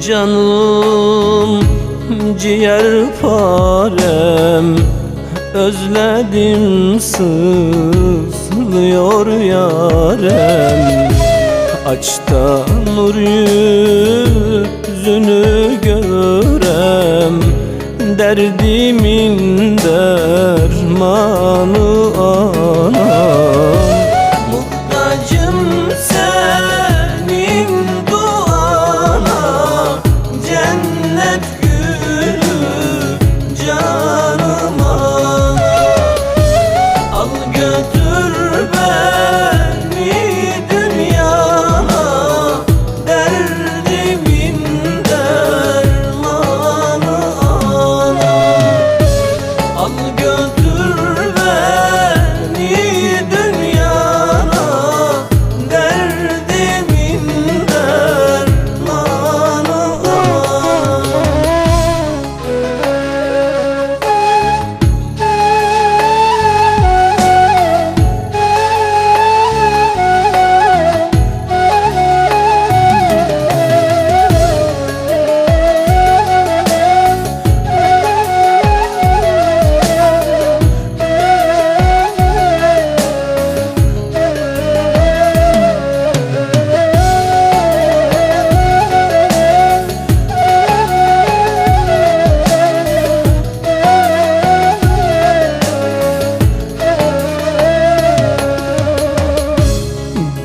Canım ciğer parem Özledim sızlıyor yarem. Aç da nur yüzünü görem. Derdimin dermanı anam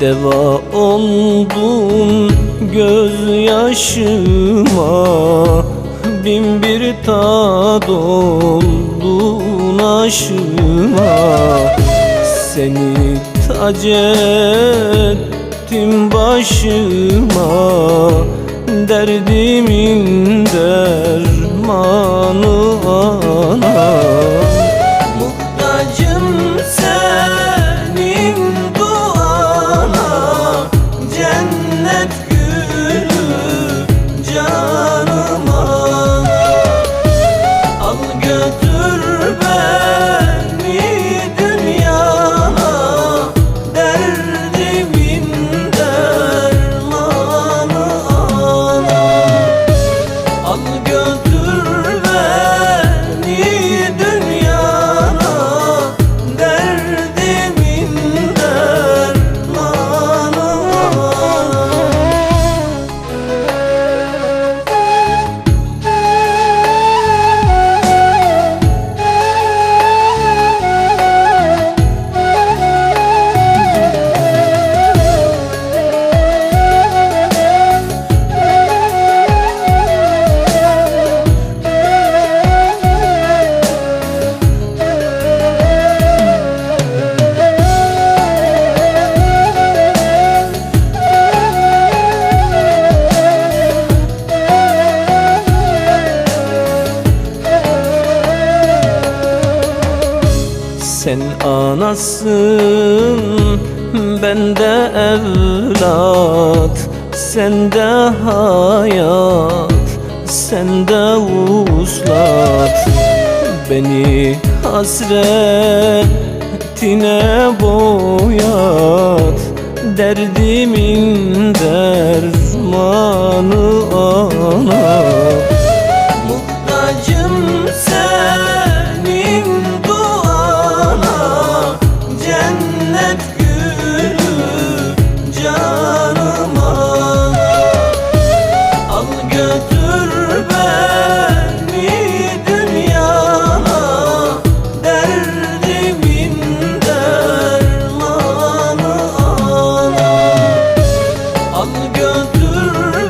Deva oldun gözyaşıma Bin bir tad oldun aşıma. Seni tac ettim başıma. Derdimin dermanı ana Sen anasın ben de evlat Sen de hayat sen de uslat Beni hasretine boyat Derdimin dermanı ana Dür